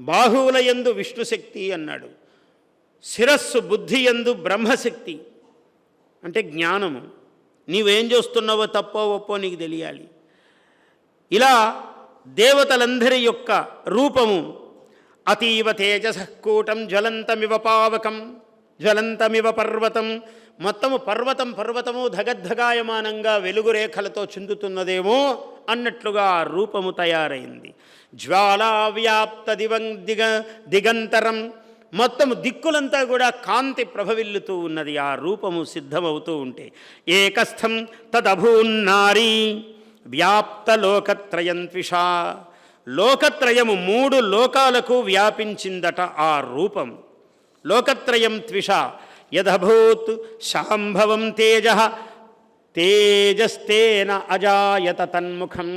బాహువుల యందు విష్ణుశక్తి అన్నాడు. శిరస్సు బుద్ధి యందు బ్రహ్మశక్తి. అంటే జ్ఞానము. నీవేం చేస్తున్నావో తప్పో ఒప్పో నీకు తెలియాలి. ఇలా దేవతలందరి యొక్క రూపము అతీవ తేజసకూటం జ్వలంతమివ పావకం జ్వలంతమివ పర్వతం మొత్తము పర్వతం పర్వతము ధగద్ధగాయమానంగా వెలుగు రేఖలతో చిందుతున్నదేమో అన్నట్లుగా ఆ రూపము తయారైంది. జ్వాలా వ్యాప్త దివం దిగ దిగంతరం మొత్తము దిక్కులంతా కూడా కాంతి ప్రభవిల్లుతూ ఉన్నది. ఆ రూపము సిద్ధమవుతూ ఉంటే ఏకస్థం తదభూన్నారీ వ్యాప్త లోకత్రయం త్విషా. లోకత్రయము మూడు లోకాలకు వ్యాపించిందట ఆ రూపం. లోకత్రయం త్విష. యదభూత్ శాంభవం తేజ తేజస్తేన అజాయత తన్ముఖం.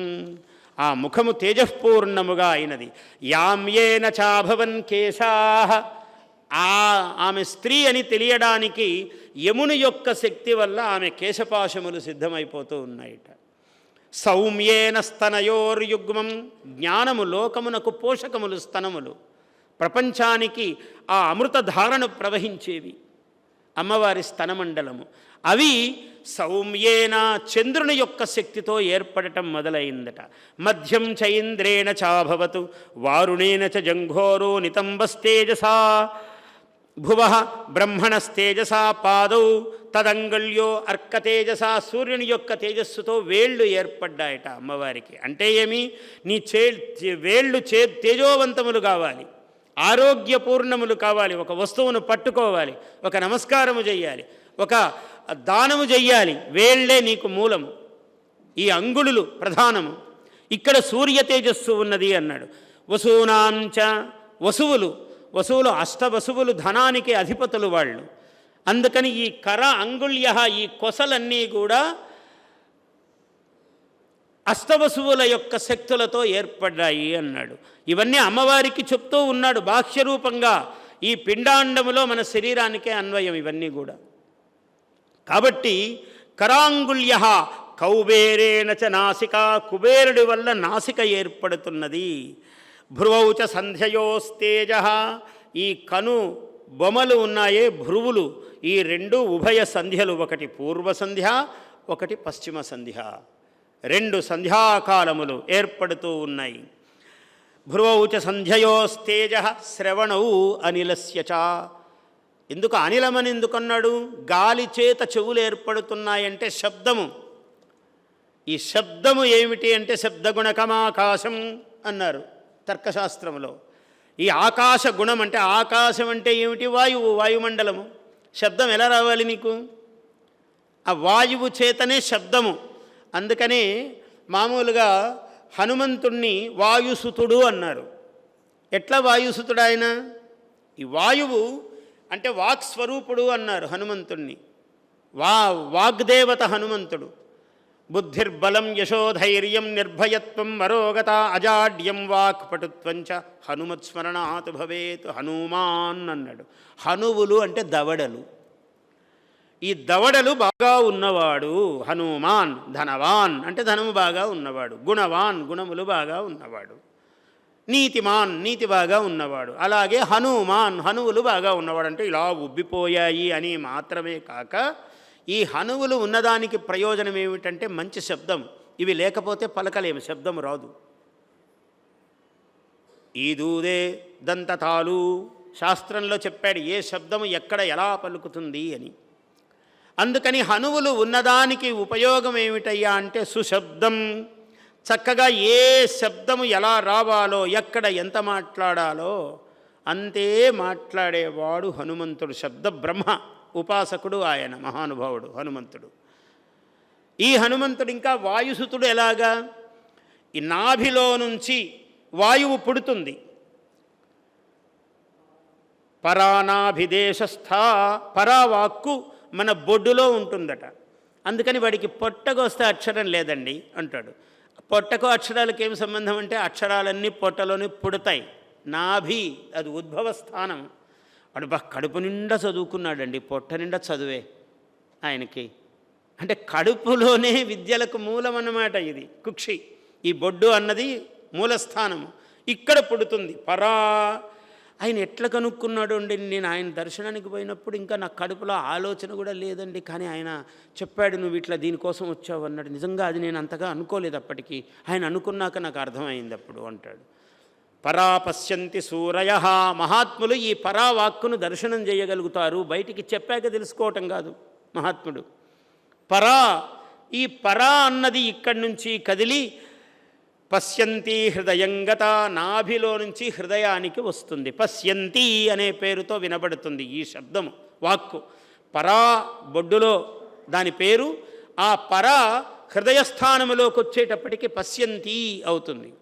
ఆ ముఖము తేజఃపూర్ణముగా అయినది. యామ్యేన చాభవన్ కేశా. ఆ ఆమె స్త్రీ అని తెలియడానికి యముని యొక్క శక్తి వల్ల ఆమె కేశపాశములు సిద్ధమైపోతూ ఉన్నాయిట. సౌమ్యేన స్తనయోర్యుగ్మం జ్ఞానము లోకమునకు పోషకములు స్తనములు. ప్రపంచానికి ఆ అమృతధారను ప్రవహించేవి. అమ్మవారి స్తనమండలము. అవి సౌమ్యేన చంద్రుని యొక్క శక్తితో ఏర్పడటం మొదలైందట. మధ్యం చైంద్రేణ చాభవతు వారుణేన చ జంఘోరో నితంబస్తేజసా భువ బ్రహ్మణస్తేజసా పాదౌ తదంగళ్యో అర్కతేజసా సూర్యుని యొక్క తేజస్సుతో వేళ్ళు ఏర్పడ్డాయట అమ్మవారికి. అంటే ఏమి? నీ చే వేళ్ళు చే తేజోవంతములు కావాలి. ఆరోగ్యపూర్ణములు కావాలి. ఒక వస్తువును పట్టుకోవాలి. ఒక నమస్కారము చేయాలి ఒక దానము చెయ్యాలి. వేళ్ళే నీకు మూలము. ఈ అంగుళులు ప్రధానము. ఇక్కడ సూర్య తేజస్సు ఉన్నది అన్నాడు. వసూనాంచ వసువులు. వసువులు అష్టవసువులు ధనానికి అధిపతులు వాళ్ళు. అందుకని ఈ కర అంగుళ్య ఈ కొసలన్నీ కూడా అష్టవసువుల యొక్క శక్తులతో ఏర్పడ్డాయి అన్నాడు. ఇవన్నీ అమ్మవారికి చెప్తూ ఉన్నాడు బాహ్యరూపంగా. ఈ పిండాండములో మన శరీరానికే అన్వయం ఇవన్నీ కూడా. కాబట్టి కరాంగుల్య కౌబేరేణ చ నాసిక కుబేరుడి వల్ల నాసిక ఏర్పడుతున్నది. భ్రువౌచ సంధ్యయోస్తేజ. ఈ కను బొమలు ఉన్నాయే భ్రువులు. ఈ రెండు ఉభయ సంధ్యలు ఒకటి పూర్వ సంధ్య ఒకటి పశ్చిమ సంధ్య. రెండు సంధ్యాకాలములు ఏర్పడుతూ ఉన్నాయి. భ్రువౌచ సంధ్యయోస్తేజ శ్రవణౌ అనిలస్య చ ఎందుకు అనిలమని ఎందుకన్నాడు? గాలి చేత చెవులు ఏర్పడుతున్నాయంటే శబ్దము. ఈ శబ్దము ఏమిటి అంటే శబ్దగుణకమాకాశం అన్నారు తర్కశాస్త్రములో. ఈ ఆకాశ గుణం అంటే ఆకాశం అంటే ఏమిటి? వాయువు వాయుమండలము. శబ్దం ఎలా రావాలి నీకు? ఆ వాయువు చేతనే శబ్దము. అందుకనే మామూలుగా హనుమంతుణ్ణి వాయుసుతుడు అన్నారు. ఎట్లా వాయుసుతుడు ఆయన ఈ వాయువు అంటే వాక్ స్వరూపుడు అన్నారు హనుమంతుణ్ణి. వా వాగ్దేవత హనుమంతుడు. బుద్ధిర్బలం యశోధైర్యం నిర్భయత్వం మరోగత అజాడ్యం వాక్ పటుత్వంచ హనుమత్స్మరణాత్ భవేత్ హనుమాన్ అన్నాడు. హనువులు అంటే దవడలు. ఈ దవడలు బాగా ఉన్నవాడు హనుమాన్ ధనవాన్ అంటే ధనము బాగా ఉన్నవాడు గుణవాన్ గుణములు బాగా ఉన్నవాడు నీతిమాన్ నీతి బాగా ఉన్నవాడు అలాగే హనుమాన్ హనువులు బాగా ఉన్నవాడు అంటే ఇలా ఉబ్బిపోయాయి అని మాత్రమే కాక ఈ హనువులు ఉన్నదానికి ప్రయోజనం ఏమిటంటే మంచి శబ్దం ఇవి లేకపోతే పలకలేము శబ్దం రాదు. ఈ దూదే దంతతాలు శాస్త్రంలో చెప్పాడు ఏ శబ్దము ఎక్కడ ఎలా పలుకుతుంది అని. అందుకని హనువులు ఉన్నదానికి ఉపయోగం ఏమిటయ్యా అంటే సుశబ్దం. చక్కగా ఏ శబ్దము ఎలా రావాలో ఎక్కడ ఎంత మాట్లాడాలో అంతే మాట్లాడేవాడు హనుమంతుడు. శబ్ద బ్రహ్మ ఉపాసకుడు ఆయన మహానుభావుడు హనుమంతుడు. ఈ హనుమంతుడు ఇంకా వాయుసుతుడు ఎలాగా? ఈ నాభిలో నుంచి వాయువు పుడుతుంది. పరానాభిదేశస్థ పరావాక్కు మన బొడ్డులో ఉంటుందట. అందుకని వాడికి పొట్టకొస్తే అక్షరం లేదండి అంటాడు. పొట్టకు అక్షరాలకు ఏం సంబంధం అంటే అక్షరాలన్నీ పొట్టలోనే పుడతాయి. నాభి అది ఉద్భవ స్థానం. వాడు బా కడుపు నిండా చదువుకున్నాడండి పొట్ట నిండా చదువే ఆయనకి. అంటే కడుపులోనే విద్యలకు మూలం అన్నమాట ఇది కుక్షి. ఈ బొడ్డు అన్నది మూలస్థానము. ఇక్కడ పుడుతుంది పరా ఆయన ఎట్లా కనుక్కున్నాడు అండి నేను ఆయన దర్శనానికి పోయినప్పుడు ఇంకా నా కడుపులో ఆలోచన కూడా లేదండి. కానీ ఆయన చెప్పాడు నువ్వు ఇట్లా దీనికోసం వచ్చావు అన్నాడు. నిజంగా అది నేను అంతగా అనుకోలేదు అప్పటికి. ఆయన అనుకున్నాక నాకు అర్థమైంది అప్పుడు అంటాడు. పరా పశ్యంతి సూరయ. మహాత్ములు ఈ పరావాక్కును దర్శనం చేయగలుగుతారు. బయటికి చెప్పాక తెలుసుకోవటం కాదు మహాత్ముడు. పరా ఈ పరా అన్నది ఇక్కడి నుంచి కదిలి పశ్యంతి హృదయంగత నాభిలో నుంచి హృదయానికి వస్తుంది. పశ్యంతి అనే పేరుతో వినబడుతుంది ఈ శబ్దము వాక్కు. పరా బొడ్డులో దాని పేరు ఆ పర హృదయస్థానములోకి వచ్చేటప్పటికి పశ్యంతి అవుతుంది.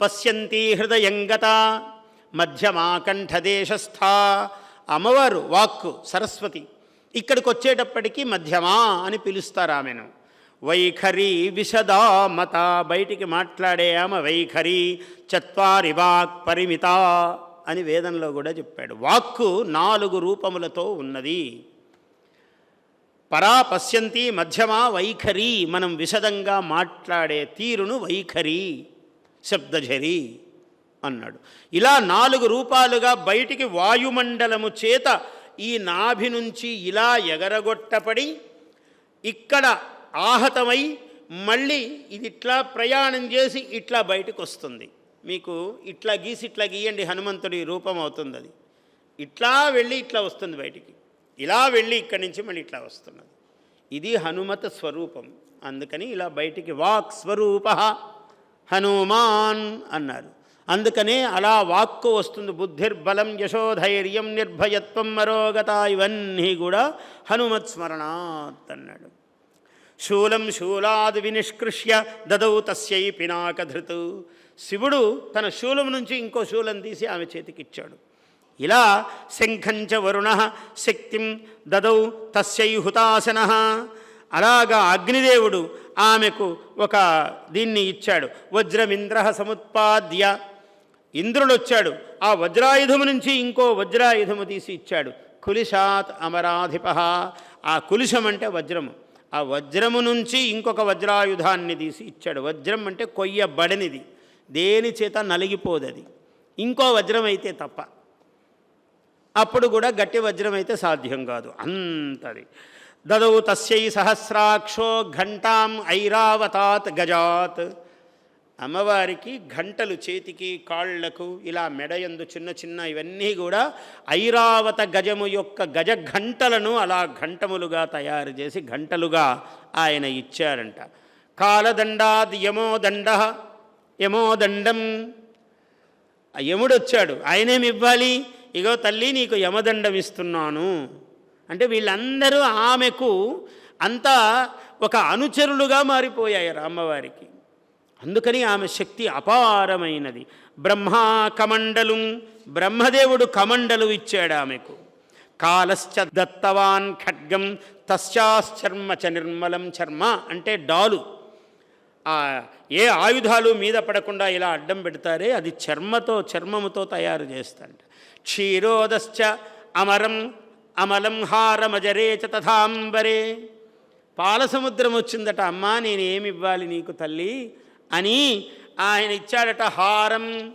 పశ్యంతి హృదయంగత మధ్యమాకంఠదేశస్థ అమ్మవారు వాక్కు సరస్వతి. ఇక్కడికి వచ్చేటప్పటికీ మధ్యమా అని పిలుస్తారు ఆమెను. వైఖరి విశదామత బయటికి మాట్లాడే ఆమె వైఖరి చత్వారి వాక్ పరిమిత అని వేదంలో కూడా చెప్పాడు. వాక్కు నాలుగు రూపములతో ఉన్నది. పరా పశ్యంతి మధ్యమా వైఖరి. మనం విశదంగా మాట్లాడే తీరును వైఖరి. శబ్దఝరి అన్నాడు. ఇలా నాలుగు రూపాలుగా బయటికి వాయుమండలము చేత ఈ నాభి నుంచి ఇలా ఎగరగొట్టపడి ఇక్కడ ఆహతమై మళ్ళీ ఇది ఇట్లా ప్రయాణం చేసి ఇట్లా బయటకు వస్తుంది మీకు ఇట్లా గీసి ఇట్లా గీయండి హనుమంతుడి రూపం అవుతుంది అది. ఇట్లా వెళ్ళి ఇట్లా వస్తుంది బయటికి. ఇలా వెళ్ళి ఇక్కడి నుంచి మళ్ళీ ఇట్లా వస్తున్నది. ఇది హనుమత స్వరూపం. అందుకని ఇలా బయటికి వాక్ స్వరూప హనుమాన్ అన్నారు. అందుకనే అలా వాక్కు వస్తుంది బుద్ధిర్బలం యశోధైర్యం నిర్భయత్వం మరోగత ఇవన్నీ కూడా హనుమత్ స్మరణాత్ అన్నాడు. శూలం శూలాది వినిష్కృష్య దదౌ తస్యై పినాకధృతు. శివుడు తన శూలం నుంచి ఇంకో శూలం తీసి ఆమె చేతికిచ్చాడు. ఇలా శంఖంచ వరుణ శక్తిం దదౌ తస్యై హుతాసన అలాగా అగ్నిదేవుడు ఆమెకు ఒక దీన్ని ఇచ్చాడు. వజ్రమింద్ర సముత్పాద్య. ఇంద్రుడు వచ్చాడు. ఆ వజ్రాయుధము నుంచి ఇంకో వజ్రాయుధము తీసి ఇచ్చాడు. కులిశాత్ అమరాధిప. ఆ కులిశం అంటే వజ్రము. ఆ వజ్రము నుంచి ఇంకొక వజ్రాయుధాన్ని తీసి ఇచ్చాడు. వజ్రం అంటే కొయ్యబడనిది. దేని చేత నలిగిపోదది. ఇంకో వజ్రం అయితే తప్ప. అప్పుడు కూడా గట్టి వజ్రం అయితే సాధ్యం కాదు. అంతది. దదౌ తస్యై సహస్రాక్షో ఘంటాం ఐరావతాత్ గజాత్. అమ్మవారికి గంటలు చేతికి కాళ్ళకు ఇలా మెడయందు చిన్న చిన్న ఇవన్నీ కూడా ఐరావత గజము యొక్క గజ ఘంటలను అలా ఘంటములుగా తయారు చేసి గంటలుగా ఆయన ఇచ్చారంట. కాలదండాద్ యమోదండ యమోదండం. ఆ యముడు వచ్చాడు ఆయనేమి ఇవ్వాలి? ఇగో తల్లి నీకు యమదండం ఇస్తున్నాను. అంటే వీళ్ళందరూ ఆమెకు అంతా ఒక అనుచరులుగా మారిపోయాయి అమ్మవారికి. అందుకని ఆమె శక్తి అపారమైనది. బ్రహ్మా కమండలు బ్రహ్మదేవుడు కమండలు ఇచ్చాడు ఆమెకు. కాలశ్చ దత్తవాన్ ఖడ్గం తస్చాశ్చర్మ చ నిర్మలం చర్మ అంటే డాలు. ఏ ఆయుధాలు మీద పడకుండా ఇలా అడ్డం పెడతారే అది చర్మతో చర్మముతో తయారు చేస్తాడు క్షీరోదశ్చ అమరం అమలం హారమజరే చ తథాంబరే. పాలసముద్రం వచ్చిందట అమ్మా నేనేమివ్వాలి ఇవ్వాలి నీకు తల్లి? అని ఆయన ఇచ్చాడట హారం.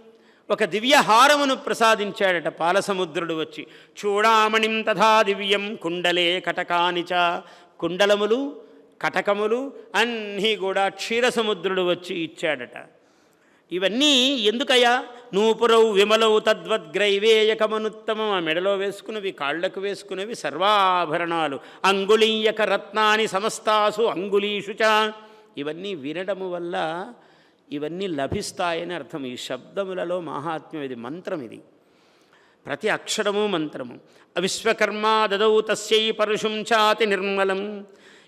ఒక దివ్య హారమును ప్రసాదించాడట పాలసముద్రుడు వచ్చి. చూడామణిం తథా దివ్యం కుండలే కటకానిచ. కుండలములు కటకములు అన్నీ కూడా క్షీరసముద్రుడు వచ్చి ఇచ్చాడట. ఇవన్నీ ఎందుకయ్యా? నూపురవు విమలవు తద్వద్గ్రైవేయకమనుత్తమం ఆ మెడలో వేసుకున్నవి కాళ్ళకు వేసుకున్నవి సర్వాభరణాలు. అంగుళీయక రత్నాని సమస్తాసు అంగుళీషు చ. ఇవన్నీ వినడము వల్ల ఇవన్నీ లభిస్తాయని అర్థం. ఈ శబ్దములలో మహాత్మ్యం ఇది మంత్రం ఇది. ప్రతి అక్షరము మంత్రము. అవిశ్వకర్మ దదౌ తస్యై పరుషుం చాతి నిర్మలం.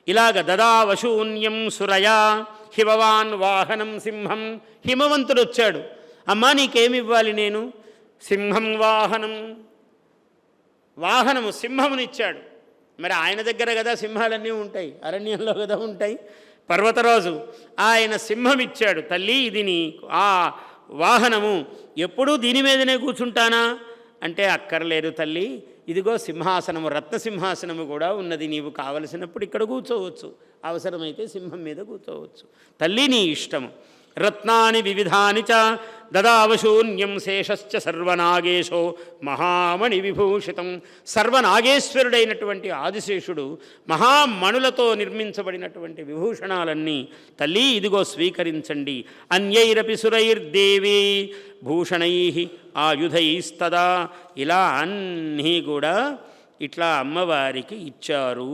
ఇలాగ దదావశూన్యం సురయా హిమవాన్ వాహనం సింహం. హిమవంతుడు వచ్చాడు. అమ్మా నీకేమివ్వాలి నేను? సింహం వాహనం. వాహనము సింహమునిచ్చాడు. మరి ఆయన దగ్గర కదా సింహాలన్నీ ఉంటాయి అరణ్యంలో కదా ఉంటాయి. పర్వతరాజు ఆయన సింహం ఇచ్చాడు తల్లి ఇది నీ ఆ వాహనము ఎప్పుడూ దీని మీదనే కూర్చుంటానా? అంటే అక్కర్లేదు తల్లి ఇదిగో సింహాసనము రత్న సింహాసనము కూడా ఉన్నది నీవు కావలసినప్పుడు ఇక్కడ కూర్చోవచ్చు అవసరమైతే సింహం మీద కూర్చోవచ్చు తల్లి నీ ఇష్టము. రత్నాని వివిధాని చ దదావశూన్యం శేషశ్చ సర్వనాగేశో మహామణి విభూషితం సర్వనాగేశ్వరుడైనటువంటి ఆదిశేషుడు మహామణులతో నిర్మించబడినటువంటి విభూషణాలన్నీ తల్లి ఇదిగో స్వీకరించండి అన్యైరపి సురైర్దేవి భూషణై ఆయుధైస్తదా ఇలా అన్నీ కూడా ఇట్లా అమ్మవారికి ఇచ్చారు.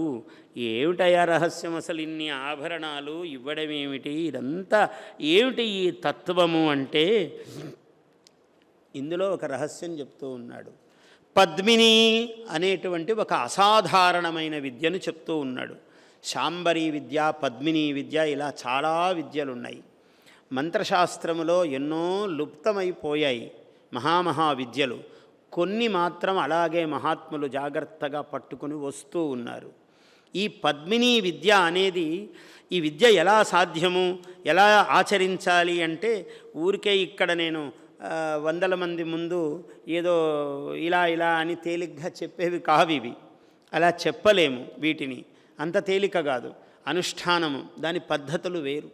ఏమిటయా రహస్యం అసలు? ఇన్ని ఆభరణాలు ఇవ్వడం ఏమిటి ఇదంతా ఏమిటి ఈ తత్వము అంటే? ఇందులో ఒక రహస్యం చెప్తూ ఉన్నాడు. పద్మిని అనేటువంటి ఒక అసాధారణమైన విద్యను చెప్తూ ఉన్నాడు. శాంబరీ విద్య పద్మిని విద్య ఇలా చాలా విద్యలు ఉన్నాయి మంత్రశాస్త్రములో ఎన్నో లుప్తమైపోయాయి మహామహా విద్యలు. కొన్ని మాత్రం అలాగే మహాత్ములు జాగ్రత్తగా పట్టుకుని వస్తూ ఉన్నారు. ఈ పద్మిని విద్య అనేది ఈ విద్య ఎలా సాధ్యము ఎలా ఆచరించాలి అంటే ఊరికే ఇక్కడ నేను వందల మంది ముందు ఏదో ఇలా ఇలా అని తేలిగ్గా చెప్పేవి కావు ఇవి. అలా చెప్పలేము వీటిని. అంత తేలిక కాదు. అనుష్ఠానము దాని పద్ధతులు వేరు.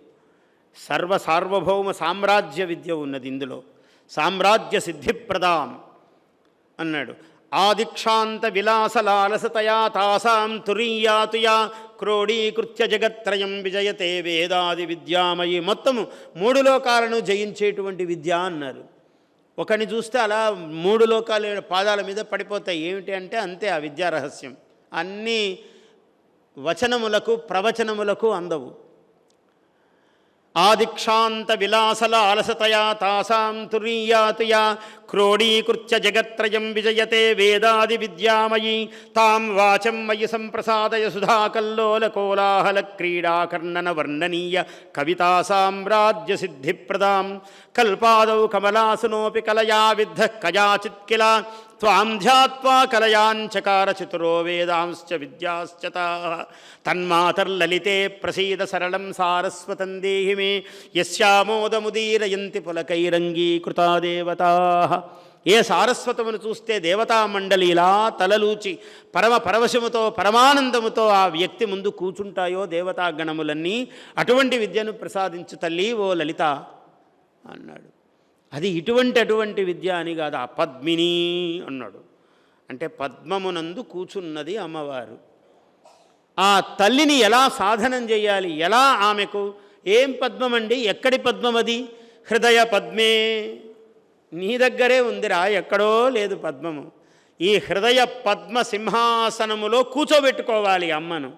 సర్వ సార్వభౌమ సామ్రాజ్య విద్య ఉన్నది ఇందులో. సామ్రాజ్య సిద్ధిప్రదాం అన్నాడు. ఆదిక్షాంత విలాసలాలసతయా తాసాం తురీయాతుయా క్రోడీకృత్య జగత్రయం విజయతే వేదాది విద్యామయి. మొత్తము మూడు లోకాలను జయించేటువంటి విద్య అన్నారు. ఒకని చూస్తే అలా మూడు లోకాలు పాదాల మీద పడిపోతాయి. ఏమిటి అంటే అంతే ఆ విద్యా రహస్యం. అన్నీ వచనములకు ప్రవచనములకు అందవు. ఆదిక్షాంత విలాసల అలసతయా తాసాం తురీయాతుయా. క్రోడీకృత్య జగత్రయం విజయతే వేదాది విద్యామయీ తాం వాచం మయి సంప్రసాదయ సుధాకల్లోల కోలాహల క్రీడాకర్ణన వర్ణనీయ కవితా సామ్రాజ్య త్వాంధ్యాత్వా త్వాం ధ్యాత్వా కలయాంచకార చతురో వేదాంశ్చ విద్యాశ్చత తన్మాతర్లలితే ప్రసీద సరళం సారస్వతం దేహి మే యశ్యామోదముదీరయంతి పులకైరంగీకృతా దేవతా ఏ సారస్వతమును చూస్తే దేవతా మండలి ఇలా తలలూచి పరమ పరవశముతో పరమానందముతో ఆ వ్యక్తి ముందు కూచుంటాయో దేవతా గణములన్నీ అటువంటి విద్యను ప్రసాదించు తల్లి ఓ లలిత అన్నాడు. అది ఇటువంటి అటువంటి విద్య అని కాదు ఆ పద్మిని అన్నాడు. అంటే పద్మమునందు కూచున్నది అమ్మవారు. ఆ తల్లిని ఎలా సాధనం చేయాలి? ఎలా ఆమెకు? ఏం పద్మం అండి ఎక్కడి పద్మం అది హృదయ పద్మే. నీ దగ్గరే ఉందిరా ఎక్కడో లేదు పద్మము. ఈ హృదయ పద్మ సింహాసనములో కూర్చోబెట్టుకోవాలి అమ్మను.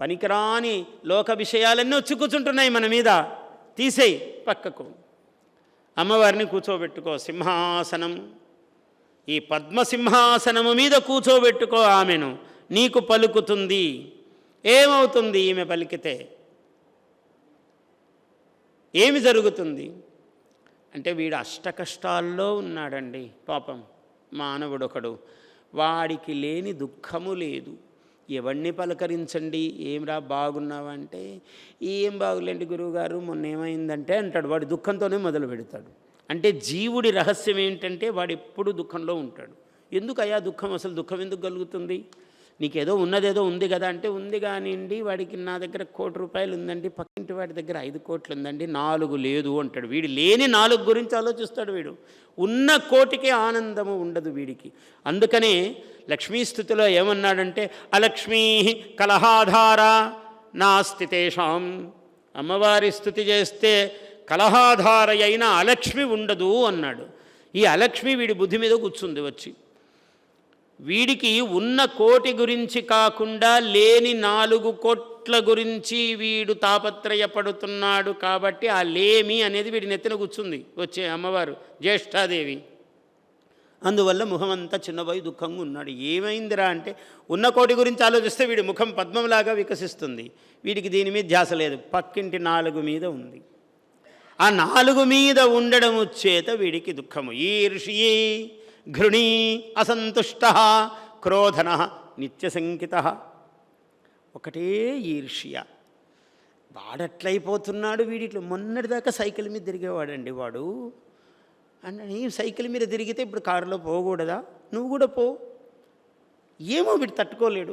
పనికిరాని లోక విషయాలన్నీ వచ్చి కూర్చుంటున్నాయి మన మీద. తీసేయి పక్కకు. అమ్మవారిని కూర్చోబెట్టుకో సింహాసనం. ఈ పద్మసింహాసనము మీద కూర్చోబెట్టుకో ఆమెను. నీకు పలుకుతుంది. ఏమవుతుంది ఈమె పలికితే? ఏమి జరుగుతుంది? అంటే వీడు అష్టకష్టాల్లో ఉన్నాడండి పాపం. మానవుడొకడు. వాడికి లేని దుఃఖము లేదు. ఎవడిని పలకరించండి? ఏమిరా బాగున్నావా అంటే ఏం బాగులేండి గురువుగారు మొన్న ఏమైందంటే అంటాడు. వాడి దుఃఖంతోనే మొదలు పెడతాడు. అంటే జీవుడి రహస్యం ఏంటంటే వాడు ఎప్పుడు దుఃఖంలో ఉంటాడు. ఎందుకు అయా దుఃఖం? అసలు దుఃఖం ఎందుకు కలుగుతుంది? నీకేదో ఉన్నదేదో ఉంది కదా అంటే ఉంది కానివ్వండి వాడికి నా దగ్గర కోటి రూపాయలు ఉందండి పక్కింటి వాడి దగ్గర ఐదు కోట్లు ఉందండి నాలుగు లేదు అంటాడు. వీడు లేని నాలుగు గురించి ఆలోచిస్తాడు వీడు. ఉన్న కోటికే ఆనందము ఉండదు వీడికి. అందుకనే లక్ష్మీస్థుతిలో ఏమన్నాడంటే అలక్ష్మీ కలహాధార నాస్తి తేషాం. అమ్మవారి స్థుతి చేస్తే కలహాధార అయిన అలక్ష్మి ఉండదు అన్నాడు. ఈ అలక్ష్మి వీడి బుద్ధి మీద కూర్చుంది వచ్చి. వీడికి ఉన్న కోటి గురించి కాకుండా లేని నాలుగు కోట్ల గురించి వీడు తాపత్రయపడుతున్నాడు కాబట్టి ఆ లేమి అనేది వీడి నెత్తిన కూర్చుంది వచ్చే అమ్మవారు జ్యేష్ఠాదేవి. అందువల్ల ముఖం అంతా చిన్నబోయి దుఃఖంగా ఉన్నాడు. ఏమైందిరా అంటే ఉన్న కోటి గురించి ఆలోచిస్తే వీడి ముఖం పద్మంలాగా వికసిస్తుంది. వీడికి దీని మీద ధ్యాస లేదు. పక్కింటి నాలుగు మీద ఉంది. ఆ నాలుగు మీద ఉండడము చేత వీడికి దుఃఖము. ఈర్షి ఘృణీ అసంతుష్ట క్రోధన నిత్యశంకిత. ఒకటే ఈర్ష్య. వాడట్లయిపోతున్నాడు వీడిట్లో. మొన్నటిదాకా సైకిల్ మీద తిరిగేవాడండి వాడు. అంటే నీ సైకిల్ మీద తిరిగితే ఇప్పుడు కారులో పోకూడదా? నువ్వు కూడా పో. ఏమో వీడు తట్టుకోలేడు.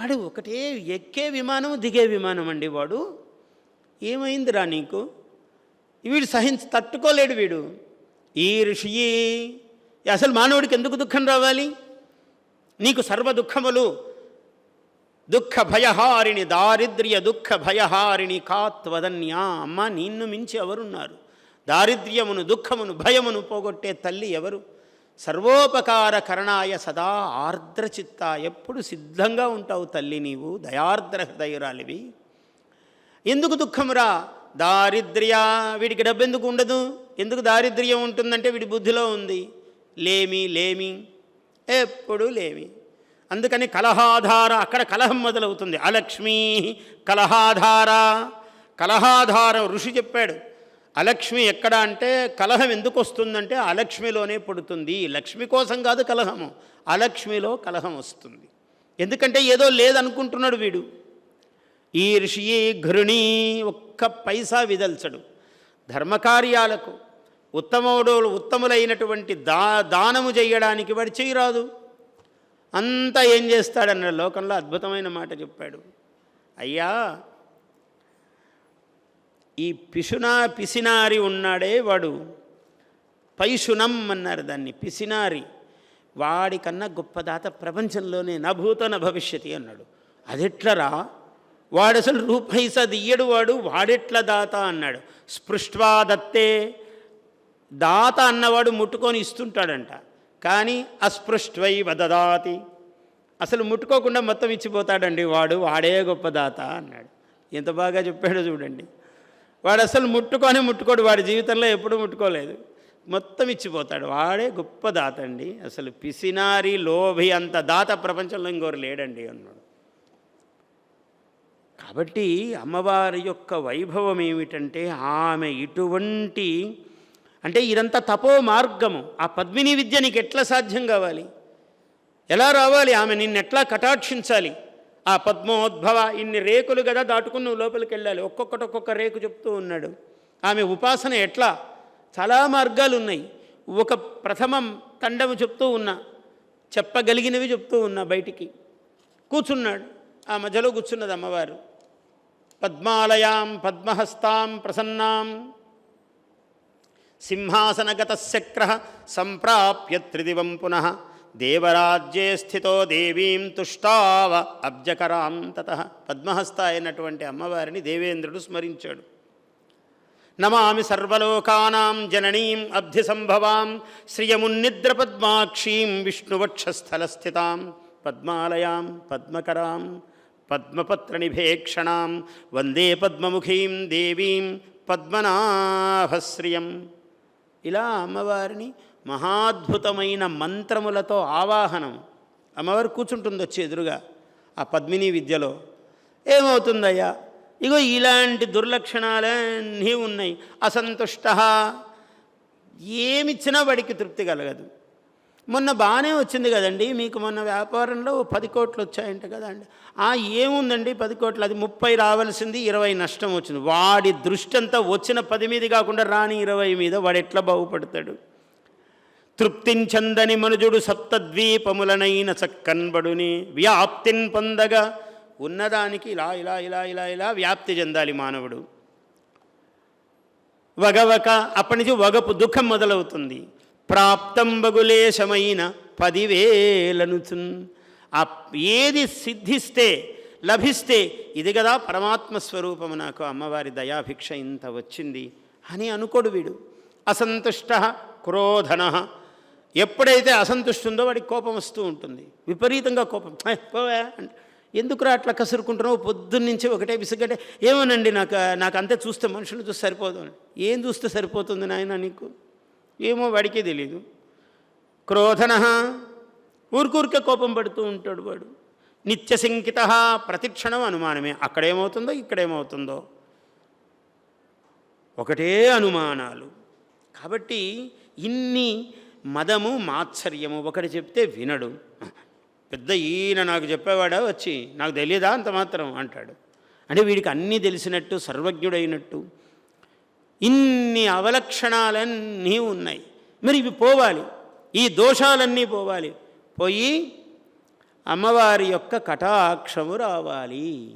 వాడు ఒకటే ఎక్కే విమానం దిగే విమానం అండి వాడు. ఏమైందిరా నీకు? వీడు సహించి తట్టుకోలేడు వీడు. ఈ అసలు మానవుడికి ఎందుకు దుఃఖం రావాలి? నీకు సర్వ దుఃఖములు దుఃఖ భయహారిణి దారిద్ర్య దుఃఖ భయహారిణి కాత్వదన్యా. అమ్మ నిన్ను మించి ఎవరున్నారు? దారిద్ర్యమును దుఃఖమును భయమును పోగొట్టే తల్లి ఎవరు? సర్వోపకార కరణాయ సదా ఆర్ద్రచిత్త. ఎప్పుడు సిద్ధంగా ఉంటావు తల్లి నీవు? దయార్ద్ర హృదయురాలివి. ఎందుకు దుఃఖమురా దారిద్ర్య వీడికి డబ్బు ఎందుకు ఉండదు? ఎందుకు దారిద్ర్యం ఉంటుందంటే వీడి బుద్ధిలో ఉంది. లేమి లేమి ఎప్పుడు లేమి. అందుకని కలహాధార అక్కడ కలహం మొదలవుతుంది. అలక్ష్మీ కలహాధార. కలహాధారం ఋషి చెప్పాడు. అలక్ష్మి ఎక్కడ అంటే కలహం ఎందుకు వస్తుందంటే అలక్ష్మిలోనే పుడుతుంది. లక్ష్మి కోసం కాదు కలహము. అలక్ష్మిలో కలహం వస్తుంది. ఎందుకంటే ఏదో లేదనుకుంటున్నాడు వీడు. ఈ ఋషి ఘృణి ఒక్క పైసా విదల్చడు. ధర్మకార్యాలకు ఉత్తముడు ఉత్తములైనటువంటి దా దానము చేయడానికి వాడు చేయరాదు. అంతా ఏం చేస్తాడన్న లోకంలో అద్భుతమైన మాట చెప్పాడు. అయ్యా ఈ పిశునా పిసినారి ఉన్నాడే వాడు. పైశునం అన్నారు దాన్ని పిసినారి. వాడికన్నా గొప్ప దాత ప్రపంచంలోనే నభూత న భవిష్యతి అన్నాడు. అదెట్లరా? వాడు అసలు రూపైసా దియ్యడు వాడు వాడెట్ల దాత అన్నాడు. స్పృష్వా దత్తే దాత అన్నవాడు ముట్టుకొని ఇస్తుంటాడంట. కానీ అస్పృష్ట్వై వదదాతి. అసలు ముట్టుకోకుండా మొత్తం ఇచ్చిపోతాడండి వాడు వాడే గొప్ప దాత అన్నాడు. ఎంత బాగా చెప్పాడో చూడండి. వాడు అసలు ముట్టుకొని ముట్టుకోడు వాడి జీవితంలో ఎప్పుడూ ముట్టుకోలేదు. మొత్తం ఇచ్చిపోతాడు వాడే గొప్ప దాత అండి. అసలు పిసినారి లోభి అంత దాత ప్రపంచంలో ఇంకోరు లేడండి అన్నాడు. కాబట్టి అమ్మవారి యొక్క వైభవం ఏమిటంటే ఆమె ఇటువంటి అంటే ఇదంతా తపో మార్గము. ఆ పద్మిని విద్య నీకు ఎట్లా సాధ్యం కావాలి? ఎలా రావాలి? ఆమె నిన్నెట్లా కటాక్షించాలి? ఆ పద్మోద్భవ ఇన్ని రేకులు కదా దాటుకుని నువ్వు లోపలికి వెళ్ళాలి ఒక్కొక్కటి ఒక్కొక్క రేకు చెప్తూ ఉన్నాడు. ఆమె ఉపాసన ఎట్లా? చాలా మార్గాలు ఉన్నాయి ఒక ప్రథమం తండము చెప్తూ ఉన్నా. చెప్పగలిగినవి చెప్తూ ఉన్నా బయటికి. కూర్చున్నాడు. ఆ మధ్యలో కూర్చున్నది అమ్మవారు. పద్మాలయాం పద్మహస్తాం ప్రసన్నాం. సింహాసనగతశక్ర సంప్రాప్య త్రిదివం పునః దేవరాజ్యే స్థితో దేవీం తుష్టావ అబ్జకరాం పద్మహస్త అయినటువంటి అమ్మవారిని దేవేంద్రుడు స్మరించాడు। నమామి సర్వలోకానాం జననీం అబ్ధి సంభవాం శ్రియమున్నిద్ర పద్మాక్షీం విష్ణువక్షస్థలస్థితాం పద్మాలయాం పద్మకరాం పద్మపత్రనిభేక్షణాం వందే పద్మముఖీం దేవీం పద్మనాభశ్రియం। ఇలా అమ్మవారిని మహాద్భుతమైన మంత్రములతో ఆవాహనం. అమ్మవారు కూర్చుంటుంది వచ్చి ఎదురుగా ఆ పద్మిని విద్యలో. ఏమవుతుందయ్యా? ఇగో ఇలాంటి దుర్లక్షణాలన్నీ ఉన్నాయి. అసంతుష్ట ఏమిచ్చినా వాడికి తృప్తి కలగదు. మొన్న బాగానే వచ్చింది కదండి. మీకు మొన్న వ్యాపారంలో పది కోట్లు వచ్చాయంట కదండి. ఆ ఏముందండి పది కోట్లు? అది ముప్పై రావాల్సింది ఇరవై నష్టం వచ్చింది. వాడి దృష్టి అంతా వచ్చిన పది మీద కాకుండా రాని ఇరవై మీద వాడు ఎట్లా బాగుపడతాడు? తృప్తించందని మనుజుడు సప్తద్వీపములనైన చక్కన్బడుని వ్యాప్తిన్ పొందగా ఉన్నదానికి ఇలా ఇలా ఇలా ఇలా ఇలా వ్యాప్తి చెందాలి మానవుడు. వగవక అప్పటి నుంచి వగపు దుఃఖం మొదలవుతుంది. ప్రాప్తంబగులేశమైన పదివేలనుచున్. పదివేలను ఆ ఏది సిద్ధిస్తే లభిస్తే ఇది కదా పరమాత్మ స్వరూపము నాకు అమ్మవారి దయాభిక్ష ఇంత వచ్చింది అని అనుకోడు వీడు. అసంతుష్ట క్రోధన. ఎప్పుడైతే అసంతుష్టి ఉందో వాడికి కోపం వస్తూ ఉంటుంది. విపరీతంగా కోపం. పోవే. అంటే ఎందుకురా అట్లా కసురుకుంటున్నావు? పొద్దున్నుంచి ఒకటే విసుగంటే ఏమోనండి నాకు నాకు అంతే చూస్తే మనుషులు చూస్తే సరిపోదు. ఏం చూస్తే సరిపోతుంది నాయన నీకు? ఏమో వాడికే తెలీదు. క్రోధన ఊరికూరికే కోపం పడుతూ ఉంటాడు వాడు. నిత్య శంకిత ప్రతిక్షణం అనుమానమే. అక్కడేమవుతుందో ఇక్కడేమవుతుందో. ఒకటే అనుమానాలు. కాబట్టి ఇన్ని మదము మాత్సర్యము ఒకటి చెప్తే వినడు. పెద్ద ఈయన నాకు చెప్పేవాడా వచ్చి నాకు తెలియదా అంత మాత్రం అంటాడు. అంటే వీడికి అన్నీ తెలిసినట్టు సర్వజ్ఞుడైనట్టు. ఇన్ని అవలక్షణాలన్నీ ఉన్నాయి మరి ఇవి పోవాలి. ఈ దోషాలన్నీ పోవాలి. పోయి అమ్మవారి యొక్క కటాక్షము రావాలి.